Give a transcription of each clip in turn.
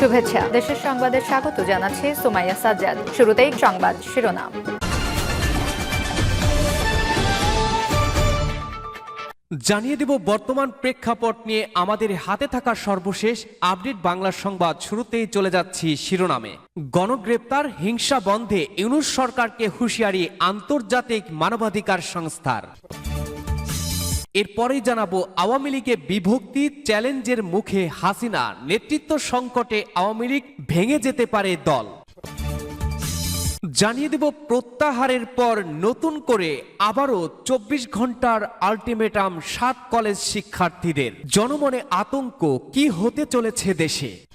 শুভেচ্ছা। দেশের সংবাদে স্বাগত জানাচ্ছি সুমাইয়া সাজ্জাদ। শুরুতেই সংবাদ শিরোনাম। জানিয়ে দেব বর্তমান প্রেক্ষাপট নিয়ে আমাদের হাতে থাকা সর্বশেষ আপডেট বাংলা সংবাদ শুরুতেই চলে যাচ্ছি শিরোনামে। গণগ্রেপ্তার হিংসা বন্ধে ইউনুস সরকারকে হুঁশিয়ারি আন্তর্জাতিক মানবাধিকার সংস্থার। এরপরেই জানাব আওয়ামী লীগে বিভক্তি চ্যালেঞ্জের মুখে হাসিনা নেতৃত্ব সংকটে আওয়ামী লীগ ভেঙে যেতে পারে দল। জানিয়ে দেব প্রত্যাহারের পর নতুন করে আবারও চব্বিশ ঘণ্টার আলটিমেটাম সাত কলেজ শিক্ষার্থীদের। জনমনে আতঙ্ক কি হতে চলেছে দেশে?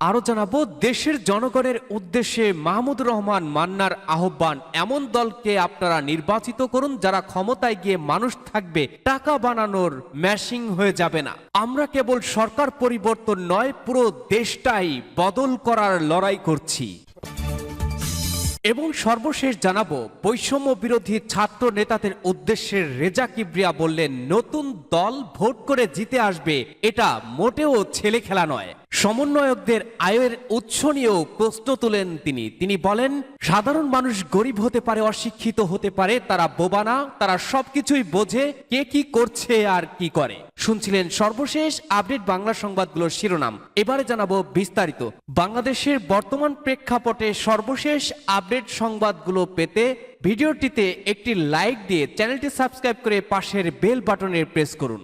আরও জানাব, দেশের জনগণের উদ্দেশ্যে মাহমুদ রহমান মান্নার আহ্বান, এমন দলকে আপনারা নির্বাচিত করুন যারা ক্ষমতায় গিয়ে মানুষ থাকবে, টাকা বানানোর ম্যাশিং হয়ে যাবে না। আমরা কেবল সরকার পরিবর্তন নয়, পুরো দেশটাই বদল করার লড়াই করছি। এবং সর্বশেষ জানাব, বৈষম্য বিরোধী ছাত্র নেতাদের উদ্দেশ্যে রেজা কিবরিয়া বললেন, নতুন দল ভোট করে জিতে আসবে, এটা মোটেও ছেলে খেলা নয়। সমন্বয়কদের আয়ের উৎস নিয়েও প্রশ্ন তোলেন তিনি। তিনি বলেন, সাধারণ মানুষ গরিব হতে পারে, অশিক্ষিত হতে পারে, তারা বোবানা তারা সবকিছুই বোঝে কে কি করছে আর কি করে। শুনছিলেন সর্বশেষ আপডেট বাংলা সংবাদগুলোর শিরোনাম। এবারে জানাব বিস্তারিত। বাংলাদেশের বর্তমান প্রেক্ষাপটে সর্বশেষ আপডেট সংবাদগুলো পেতে ভিডিওটিতে একটি লাইক দিয়ে চ্যানেলটি সাবস্ক্রাইব করে পাশের বেল বাটনে প্রেস করুন।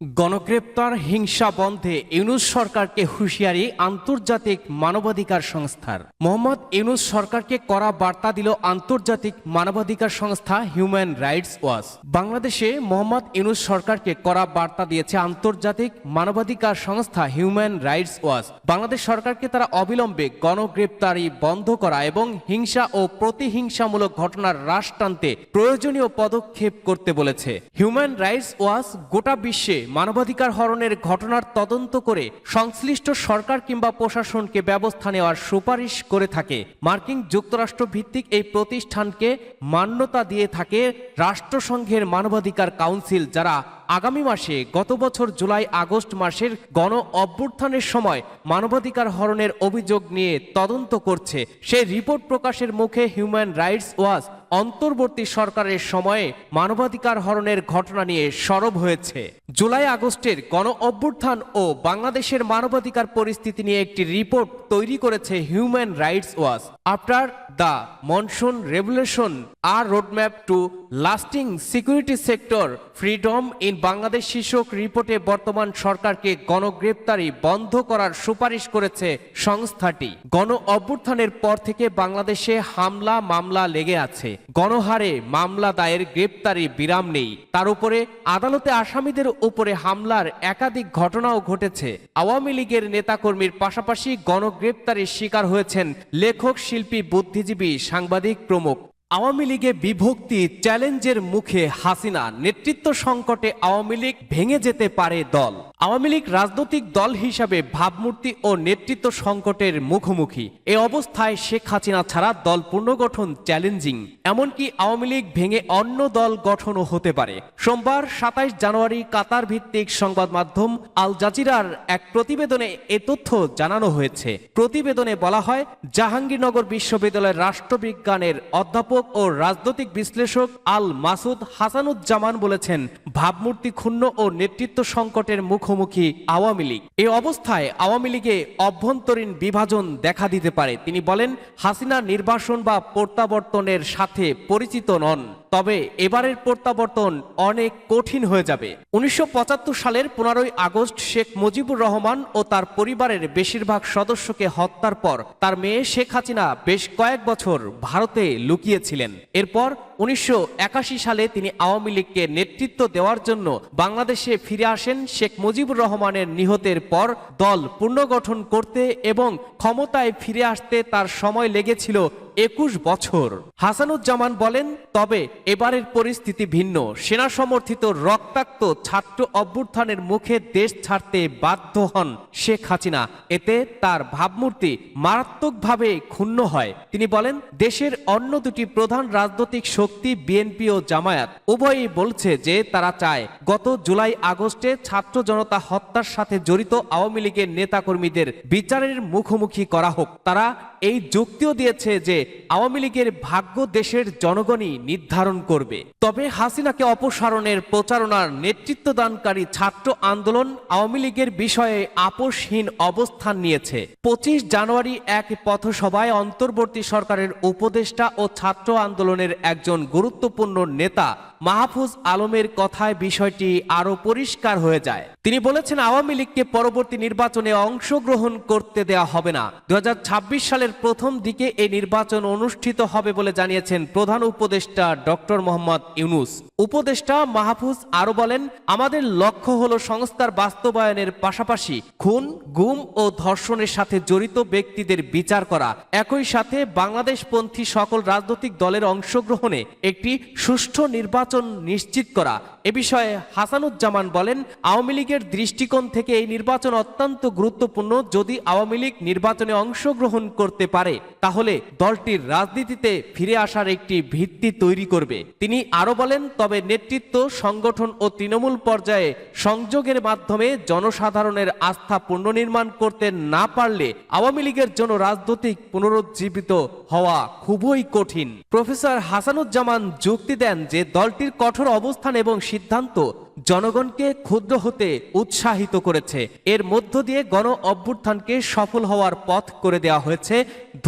গণগ্রেপ্তার হিংসা বন্ধে ইউনুস সরকারকে হুঁশিয়ারি আন্তর্জাতিক মানবাধিকার সংস্থার। মোহাম্মদ ইউনুস সরকারকে করা বার্তা দিল আন্তর্জাতিক মানবাধিকার সংস্থা হিউম্যান রাইটস ওয়াচ। বাংলাদেশে মোহাম্মদ ইউনুস সরকারকে করা বার্তা দিয়েছে আন্তর্জাতিক মানবাধিকার সংস্থা হিউম্যান রাইটস ওয়াচ। বাংলাদেশ সরকারকে তারা অবিলম্বে গণগ্রেপ্তারি বন্ধ করা এবং হিংসা ও প্রতিহিংসামূলক ঘটনার হ্রাস টানতে প্রয়োজনীয় পদক্ষেপ করতে বলেছে। হিউম্যান রাইটস ওয়াচ গোটা বিশ্বে মানবাধিকার হরণের ঘটনার তদন্ত করে সংশ্লিষ্ট সরকার কিংবা প্রশাসনকে ব্যবস্থা নেওয়ার সুপারিশ করে থাকে। মার্কিন যুক্তরাষ্ট্র ভিত্তিক এই প্রতিষ্ঠানকে মান্যতা দিয়ে থাকে রাষ্ট্রসংঘের মানবাধিকার কাউন্সিল, যারা আগামী মাসে, গত বছর জুলাই আগস্ট মাসের গণ অভ্যুত্থানের সময় মানবাধিকার হরণের অভিযোগ নিয়ে তদন্ত করছে। সেই রিপোর্ট প্রকাশের মুখে হিউম্যান রাইটস ওয়াচ অন্তর্বর্তী সরকারের সময়ে মানবাধিকার হরণের ঘটনা নিয়ে সরব হয়েছে। জুলাই আগস্টের গণ অভ্যুত্থান ও বাংলাদেশের মানবাধিকার পরিস্থিতি নিয়ে একটি রিপোর্ট তৈরি করেছে Human Rights Watch after the monsoon revolution R roadmap to lasting security sector freedom in Bangladesh শীর্ষক রিপোর্টে বর্তমান সরকারকে গণগ্রেপ্তারি বন্ধ করার সুপারিশ করেছে সংস্থাটি। গণ অভ্যুত্থানের পর থেকে বাংলাদেশে হামলা মামলা লেগে আছে। গণহারে মামলা দায়ের গ্রেপ্তারি বিরাম নেই। তার উপরে আদালতে আসামিদের উপরে হামলার একাধিক ঘটনাও ঘটেছে। আওয়ামী লীগের নেতাকর্মীর পাশাপাশি গণগ্রেপ্তারির শিকার হয়েছেন লেখক, শিল্পী, বুদ্ধিজীবী, সাংবাদিক প্রমুখ। আওয়ামী লীগে বিভক্তি চ্যালেঞ্জের মুখে হাসিনা নেতৃত্ব সংকটে আওয়ামী লীগ ভেঙে যেতে পারে দল। আওয়ামী লীগ রাজনৈতিক দল হিসাবে ভাবমূর্তি ও নেতৃত্ব সংকটের মুখোমুখি। এ অবস্থায় শেখ হাসিনা ছাড়া দল পুনর্গঠন চ্যালেঞ্জিং, এমনকি আওয়ামী লীগ ভেঙে অন্য দল গঠনও হতে পারে। সোমবার সাতাইশ জানুয়ারি কাতার ভিত্তিক সংবাদ মাধ্যম আল জাজিরার এক প্রতিবেদনে এ তথ্য জানানো হয়েছে। প্রতিবেদনে বলা হয়, জাহাঙ্গীরনগর বিশ্ববিদ্যালয়ের রাষ্ট্রবিজ্ঞানের অধ্যাপক ও রাজনৈতিক বিশ্লেষক আল মাসুদ হাসানুজ্জামান বলেছেন, ভাবমূর্তি ক্ষুণ্ণ ও নেতৃত্ব সংকটের মুখোমুখি আওয়ামী লীগ। এ অবস্থায় আওয়ামী লীগে অভ্যন্তরীণ বিভাজন দেখা দিতে পারে। তিনি বলেন, হাসিনা নির্বাসন বা প্রত্যাবর্তনের সাথে পরিচিত নন। তবে এবারের প্রত্যাবর্তন অনেক কঠিন হয়ে যাবে। উনিশশো সালের পনেরোই আগস্ট শেখ মুজিবুর রহমান ও তার পরিবারের বেশিরভাগ সদস্যকে হত্যার পর তার মেয়ে শেখ হাসিনা বেশ কয়েক বছর ভারতে লুকিয়েছিলেন। এরপর উনিশশো একাশি সালে তিনি আওয়ামী লীগকে নেতৃত্ব দেওয়ার জন্য বাংলাদেশে ফিরে আসেন শেখ মুজিবুর রহমানের নিহতের পর দল পুনর্গঠন করতে এবং ক্ষমতায় ফিরে আসতে তার সময় লেগেছিল একুশ বছর। হাসানুজ্জামান বলেন, তবে এবারের পরিস্থিতি ভিন্ন। সেনা সমর্থিত রক্তাক্ত ছাত্র অভ্যুত্থানের মুখে দেশ ছাড়তে বাধ্য হন শেখ হাসিনা। এতে তার ভাবমূর্তি মারাত্মকভাবে ক্ষুণ্ণ হয়। তিনি বলেন, দেশের অন্য দুটি প্রধান রাজনৈতিক শক্তি বিএনপি ও জামায়াত, উভয়ই বলছে যে তারা চায় গত জুলাই আগস্টে ছাত্র জনতা হত্যার সাথে জড়িত আওয়ামী লীগের নেতাকর্মীদের বিচারের মুখোমুখি করা হোক। তারা এই যুক্তিও দিয়েছে যে আওয়ামী লীগের ভাগ্য দেশের জনগণই নির্ধারণ করবে। তবে হাসিনাকে অপসারণের প্রচারণার নেতৃত্বদানকারী ছাত্র আন্দোলন আওয়ামী লীগের বিষয়ে আপোষহীন অবস্থান নিয়েছে। পঁচিশ জানুয়ারি এক পথসভায় অন্তর্বর্তী সরকারের উপদেষ্টা ও ছাত্র আন্দোলনের একজন গুরুত্বপূর্ণ নেতা মাহফুজ আলমের কথায় বিষয়টি আরও পরিষ্কার হয়ে যায়। তিনি বলেছেন, আওয়ামী লীগকে পরবর্তী নির্বাচনে অংশগ্রহণ করতে দেওয়া হবে না। দু হাজার ছাব্বিশ সালের প্রথম দিকে এই নির্বাচন অনুষ্ঠিত হবে বলে জানিয়েছেন প্রধান উপদেষ্টা ডক্টর মোহাম্মদ ইউনুস। উপদেষ্টা মাহফুজ আরও বলেন, আমাদের লক্ষ্য হলো সংস্কার বাস্তবায়নের পাশাপাশি খুন, গুম ও ধর্ষণের সাথে জড়িত ব্যক্তিদের বিচার করা। একই সাথে বাংলাদেশপন্থী সকল রাজনৈতিক দলের অংশগ্রহণে একটি সুষ্ঠু নির্বাচন নিশ্চিত করা। এ বিষয়ে হাসানুজ্জামান বলেন, আওয়ামী লীগের দৃষ্টিকোণ থেকে এই নির্বাচন অত্যন্ত গুরুত্বপূর্ণ। যদি আওয়ামী লীগ নির্বাচনে অংশগ্রহণ করতে পারে, তাহলে দলটির রাজনীতিতে ফিরে আসার একটি ভিত্তি তৈরি করবে। তিনি আরও বলেন, তবে নেতৃত্ব, সংগঠন ও তৃণমূল পর্যায়ে সংযোগের মাধ্যমে জনসাধারণের আস্থা পুনর্নির্মাণ করতে না পারলে আওয়ামী লীগের জন্য রাজনৈতিক পুনরুজ্জীবিত হওয়া খুবই কঠিন। প্রফেসর হাসানুজ্জামান যুক্তি দেন যে, দলটির কঠোর অবস্থান এবং সিদ্ধান্ত জনগণকে ক্ষুদ্র হতে উৎসাহিত করেছে। এর মধ্য দিয়ে গণ অভ্যুত্থানকে সফল হওয়ার পথ করে দেওয়া হয়েছে।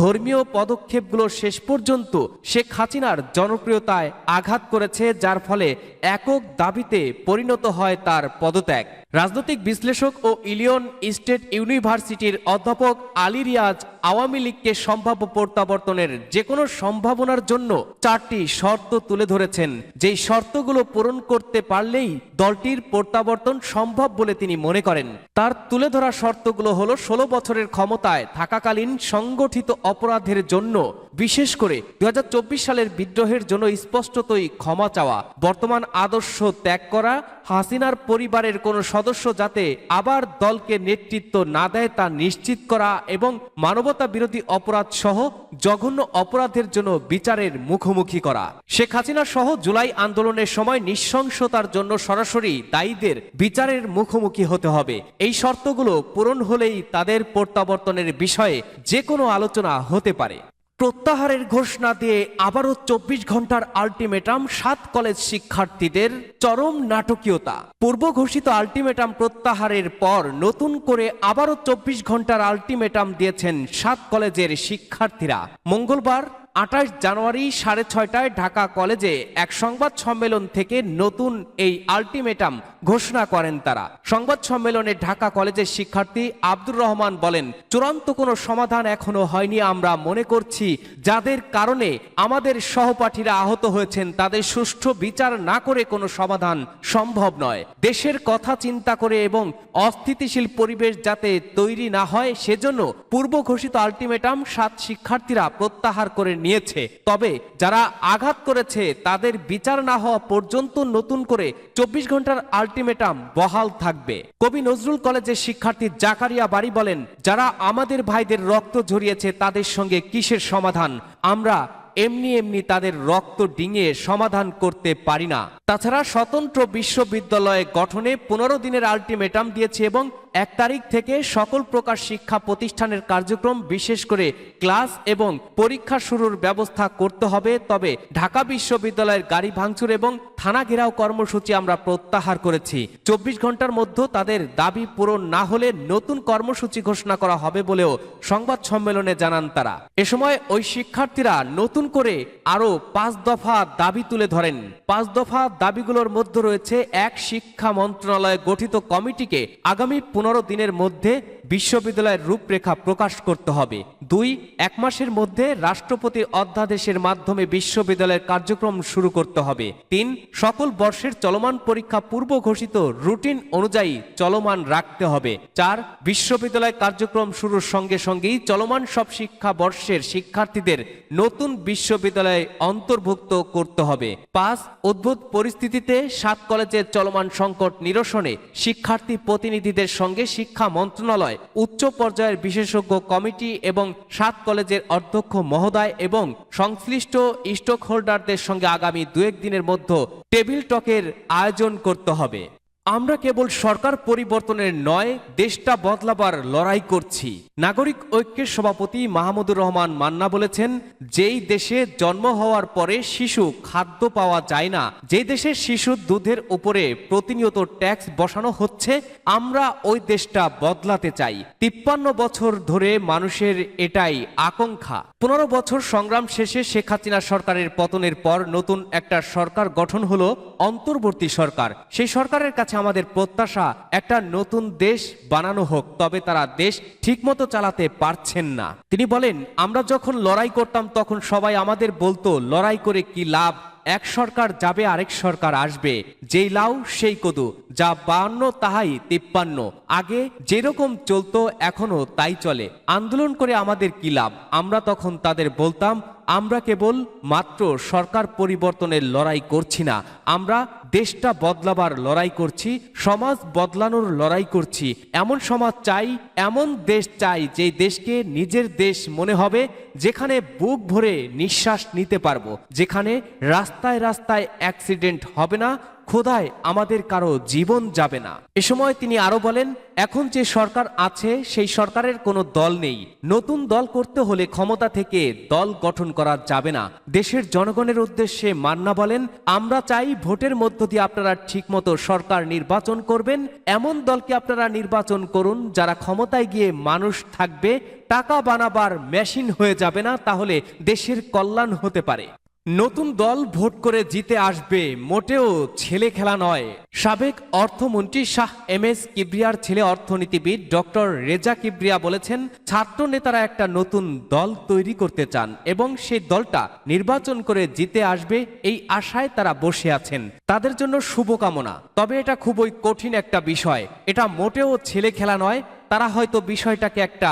ধর্মীয় পদক্ষেপগুলো শেষ পর্যন্ত শেখ হাসিনার জনপ্রিয়তায় আঘাত করেছে, যার ফলে একক দাবিতে পরিণত হয় তার পদত্যাগ। রাজনৈতিক বিশ্লেষক ও ইলিয়ন স্টেট ইউনিভার্সিটির অধ্যাপক আলী রিয়াজ আওয়ামী লীগকে সম্ভাব্য প্রত্যাবর্তনের যে কোনো সম্ভাবনার জন্য চারটি শর্ত তুলে ধরেছেন। যেই শর্তগুলো পূরণ করতে পারলেই দলটির প্রত্যাবর্তন সম্ভব বলে তিনি মনে করেন। তার তুলে ধরা শর্তগুলো হলো ষোলো বছরের ক্ষমতায় থাকাকালীন সংগঠিত অপরাধের জন্য, বিশেষ করে দু হাজার চব্বিশ সালের বিদ্রোহের জন্য স্পষ্টতই ক্ষমা চাওয়া, বর্তমান আদর্শ ত্যাগ করা, হাসিনার পরিবারের কোনো সদস্য যাতে আবার দলকে নেতৃত্ব না দেয় তা নিশ্চিত করা এবং মানবতা বিরোধী অপরাধ সহ জঘন্য অপরাধের জন্য বিচারের মুখোমুখি করা। শেখ হাসিনা সহ জুলাই আন্দোলনের সময় নৃশংসতার জন্য সরাসরি দায়ীদের বিচারের মুখোমুখি হতে হবে। এই শর্তগুলো পূরণ হলেই তাদের প্রত্যাবর্তনের বিষয়ে যে কোনো আলোচনা হতে পারে। প্রত্যাহারের ঘোষণা দিয়ে আবারও চব্বিশ ঘণ্টার আলটিমেটাম সাত কলেজ শিক্ষার্থীদের চরম নাটকীয়তা। পূর্ব ঘোষিত আলটিমেটাম প্রত্যাহারের পর নতুন করে আবারও চব্বিশ ঘণ্টার আলটিমেটাম দিয়েছেন সাত কলেজের শিক্ষার্থীরা। মঙ্গলবার আঠাশ জানুয়ারি সাড়ে ছয়টায় ঢাকা কলেজে এক সংবাদ সম্মেলন থেকে নতুন এই আলটিমেটাম ঘোষণা করেন তারা। সংবাদ সম্মেলনে ঢাকা কলেজের শিক্ষার্থী আব্দুর রহমান বলেন, চূড়ান্ত কোনো সমাধান এখনও হয়নি, আমরা মনে করছি যাদের কারণে আমাদের সহপাঠীরা আহত হয়েছেন, তাদের সুষ্ঠু বিচার না করে কোনো সমাধান সম্ভব নয়। দেশের কথা চিন্তা করে এবং অস্থিতিশীল পরিবেশ যাতে তৈরি না হয়, সেজন্য পূর্ব ঘোষিত আলটিমেটাম সাত শিক্ষার্থীরা প্রত্যাহার করে নিয়েছে। তবে যারা আঘাত করেছে, তাদের বিচার না হওয়া পর্যন্ত নতুন করে চব্বিশ ঘণ্টার আলটিমেটাম বহাল থাকবে। কবি নজরুল কলেজের শিক্ষার্থী জাকারিয়া বাড়ি বলেন, যারা আমাদের ভাইদের রক্ত ঝরিয়েছে, তাদের সঙ্গে কিসের সমাধান? আমরা এমনি এমনি তাদের রক্ত ডিঙিয়ে সমাধান করতে পারি না। তাছাড়া স্বতন্ত্র বিশ্ববিদ্যালয় গঠনে পনেরো দিনের আলটিমেটাম দিয়েছে এবং এক তারিখ থেকে সকল প্রকার শিক্ষা প্রতিষ্ঠানের কার্যক্রম, বিশেষ করে ক্লাস এবং পরীক্ষা শুরুর ব্যবস্থা করতে হবে। তবে ঢাকা বিশ্ববিদ্যালয়ের গাড়ি ভাঙচুর এবং থানা ঘেরাও কর্মসূচি আমরা প্রত্যাহার করেছি। চব্বিশ ঘণ্টার মধ্যে তাদের দাবি পূরণ না হলে নতুন কর্মসূচি ঘোষণা করা হবে বলেও সংবাদ সম্মেলনে জানান তারা। এ সময় ওই শিক্ষার্থীরা নতুন করে আরও পাঁচ দফা দাবি তুলে ধরেন। পাঁচ দফা দাবিগুলোর মধ্যে রয়েছে, এক শিক্ষা মন্ত্রণালয় গঠিত কমিটিকে আগামী পনেরো দিনের মধ্যে বিশ্ববিদ্যালয়ের রূপরেখা প্রকাশ করতে হবে। দুই, এক মাসের মধ্যে রাষ্ট্রপতির অধ্যাদেশের মাধ্যমে বিশ্ববিদ্যালয়ের কার্যক্রম শুরু করতে হবে। তিন, সকল বর্ষের চলমান পরীক্ষা পূর্ব ঘোষিত রুটিন অনুযায়ী চলমান রাখতে হবে। চার, বিশ্ববিদ্যালয় কার্যক্রম শুরুর সঙ্গে সঙ্গেই চলমান সব শিক্ষা বর্ষের শিক্ষার্থীদের নতুন বিশ্ববিদ্যালয়ে অন্তর্ভুক্ত করতে হবে। পাঁচ অদ্ভুত পরিস্থিতিতে সাত কলেজের চলমান সংকট নিরসনে শিক্ষার্থী প্রতিনিধিদের সঙ্গে শিক্ষা মন্ত্রণালয় উচ্চ পর্যায়ের বিশেষজ্ঞ কমিটি এবং সাত কলেজের অধ্যক্ষ মহোদয় এবং সংশ্লিষ্ট স্টক হোল্ডারদের সঙ্গে আগামী দু দিনের মধ্যে টেবিল টকের আয়োজন করতে হবে। আমরা কেবল সরকার পরিবর্তনের নয়, দেশটা বদলাবার লড়াই করছি। নাগরিক ঐক্যের সভাপতি মাহমুদুর রহমান মান্না বলেছেন, যেই দেশে জন্ম হওয়ার পরে শিশু খাদ্য পাওয়া যায় না যেই দেশের শিশুর দুধের উপরে প্রতিনিয়ত ট্যাক্স বসানো হচ্ছে, আমরা ওই দেশটা বদলাতে চাই। তিপ্পান্ন বছর ধরে মানুষের এটাই আকাঙ্ক্ষা। পনেরো বছর সংগ্রাম শেষে শেখ হাসিনা সরকারের পতনের পর নতুন একটা সরকার গঠন হলো অন্তর্বর্তী সরকার। সেই সরকারের কাছে আমাদের প্রত্যাশা, একটা নতুন দেশ বানানো হোক, তবে তারা দেশ ঠিকমতো চালাতে পারছেন না। তিনি বলেন, আমরা যখন লড়াই করতাম, তখন সবাই আমাদের বলতো, লড়াই করে কি লাভ? এক সরকার যাবে, আরেক সরকার আসবে। যেই লাউ, সেই কদু। যা বান্ন, তাহাই তিপ্পান্ন। আগে যেরকম চলতো এখনও তাই চলে। আন্দোলন করে আমাদের কি লাভ? আমরা তখন তাদের বলতাম, আমরা কেবল মাত্র সরকার পরিবর্তনের লড়াই করছি না। আমরা দেশটা বদলাবার লড়াই করছি, সমাজ বদলানোর লড়াই করছি। এমন সমাজ চাই, এমন দেশ চাই যে দেশকে নিজের দেশ মনে হবে, যেখানে বুক ভরে নিঃশ্বাস নিতে পারব, যেখানে রাস্তায় রাস্তায় অ্যাক্সিডেন্ট হবে না খোদায় আমাদের কারও জীবন যাবে না। এ সময় তিনি আরও বলেন, এখন যে সরকার আছে, সেই সরকারের কোনো দল নেই। নতুন দল করতে হলে ক্ষমতা থেকে দল গঠন করা যাবে না। দেশের জনগণের উদ্দেশ্যে মান্না বলেন, আমরা চাই ভোটের মধ্য দিয়ে আপনারা ঠিকমতো সরকার নির্বাচন করবেন। এমন দলকে আপনারা নির্বাচন করুন যারা ক্ষমতায় গিয়ে মানুষ থাকবে। টাকা বানাবার মেশিন হয়ে যাবে না, তাহলে দেশের কল্যাণ হতে পারে। নতুন দল ভোট করে জিতে আসবে, মোটেও ছেলে খেলা নয়। সাবেক অর্থমন্ত্রী শাহ এম এস কিবরিয়ার ছেলে অর্থনীতিবিদ ডক্টর রেজা কিবরিয়া বলেছেন, ছাত্র নেতারা একটা নতুন দল তৈরি করতে চান এবং সেই দলটা নির্বাচন করে জিতে আসবে এই আশায় তারা বসে আছেন। তাদের জন্য শুভকামনা। তবে এটা খুবই কঠিন একটা বিষয়। এটা মোটেও ছেলে খেলা নয় তারা হয়তো বিষয়টাকে একটা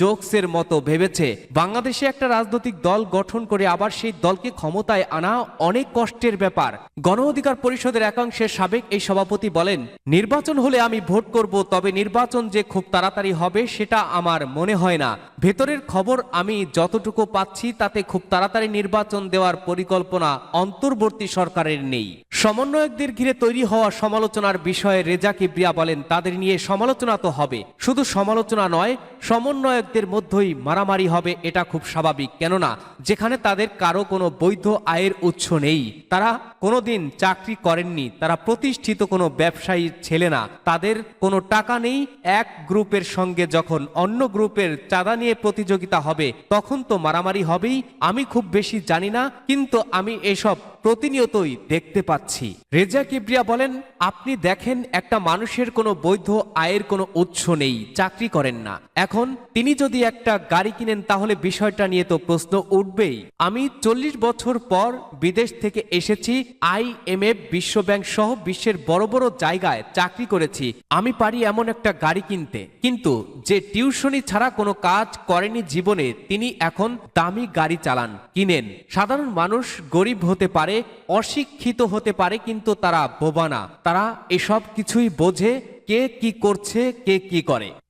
জোকসের মতো ভেবেছে। বাংলাদেশে একটা রাজনৈতিক দল গঠন করে আবার সেই দলকে ক্ষমতায় আনা অনেক কষ্টের ব্যাপার। গণ অধিকার পরিষদের একাংশের সাবেক এই সভাপতি বলেন, নির্বাচন হলে আমি ভোট করব, তবে নির্বাচন যে খুব তাড়াতাড়ি হবে সেটা আমার মনে হয় না। ভেতরের খবর আমি যতটুকু পাচ্ছি তাতে খুব তাড়াতাড়ি নির্বাচন দেওয়ার পরিকল্পনা অন্তর্বর্তী সরকারের নেই। সমন্বয়কদের ঘিরে তৈরি হওয়া সমালোচনার বিষয়ে রেজা কিবরিয়া বলেন, তাদের নিয়ে সমালোচনা তো হবে। শুধু সমালোচনা নয়, সমন্বয়কদের মধ্যেই মারামারি হবে, এটা খুব স্বাভাবিক। কেননা, যেখানে তাদের কারও কোনো বৈধ আয়ের উৎস নেই, তারা কোনোদিন চাকরি করেননি, তারা প্রতিষ্ঠিত কোনো ব্যবসায়ী ছেলে না। তাদের কোনো টাকা নেই, এক গ্রুপের সঙ্গে যখন অন্য গ্রুপের চাঁদা নিয়ে প্রতিযোগিতা হবে, তখন তো মারামারি হবেই, আমি খুব বেশি জানি না, কিন্তু আমি এসব প্রতিনিয়তই দেখতে পাচ্ছি। রেজা কিবরিয়া বলেন, আপনি দেখেন, একটা মানুষের কোনো বৈধ আয়ের কোনো উৎস নেই, চাকরি করেন না। এখন তিনি যদি একটা গাড়ি কিনেন, তাহলে বিষয়টা নিয়ে তো প্রশ্ন উঠবেই। আমি চল্লিশ বছর পর বিদেশ থেকে এসেছি আইএমএফ বিশ্বব্যাংক সহ বিশ্বের বড় বড় জায়গায় চাকরি করেছি। আমি পারি এমন একটা গাড়ি কিনতে। কিন্তু যে টিউশনি ছাড়া কোনো কাজ করেনি জীবনে, তিনি এখন দামি গাড়ি চালান, কিনেন। সাধারণ মানুষ গরিব হতে পারে অশিক্ষিত হতে পারে, কিন্তু তারা বোবা না। তারা এসব কিছুই বোঝে কে কি করছে, কে কি করে।